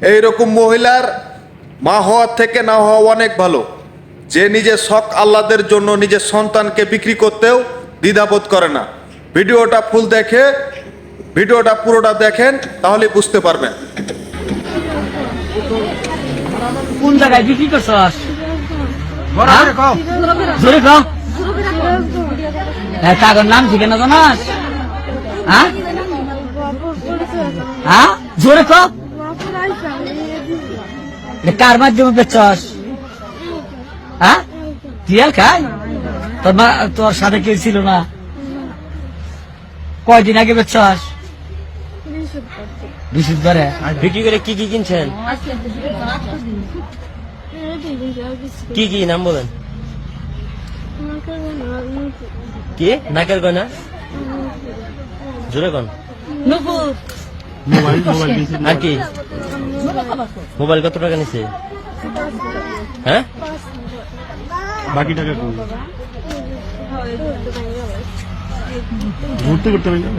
এইরকম মহিলার মা হওয়ার থেকে না হওয়া অনেক ভালো। যে নিজের শখ আহ্লাদের জন্য নিজের সন্তানকে বিক্রি করতেও দ্বিধাবোধ করে না। ভিডিওটা ফুল দেখে, ভিডিওটা পুরোটা দেখেন, তাহলে বুঝতে পারবেন। কোন জায়গায় বিক্রি জানাস? হ্যাঁ? হ্যাঁ? জোরে এটা কার মাধ্যমে বেচছস? হ্যাঁ? টিয়াল খাই? তোর মা তোর সাথে কেউ ছিল না। কয়দিন আগে বেচছস? বৃহস্পতিবারে। বিক্রি করে কি কি কিনছেন? কি কি নাম বলেন। কি? নাকের গয়না? জোরে কন আর কি? মোবাইল কত টাকা নিছে? হ্যাঁ? বাকি টাকা ঘুরতে ঘুরতে করতে পারি না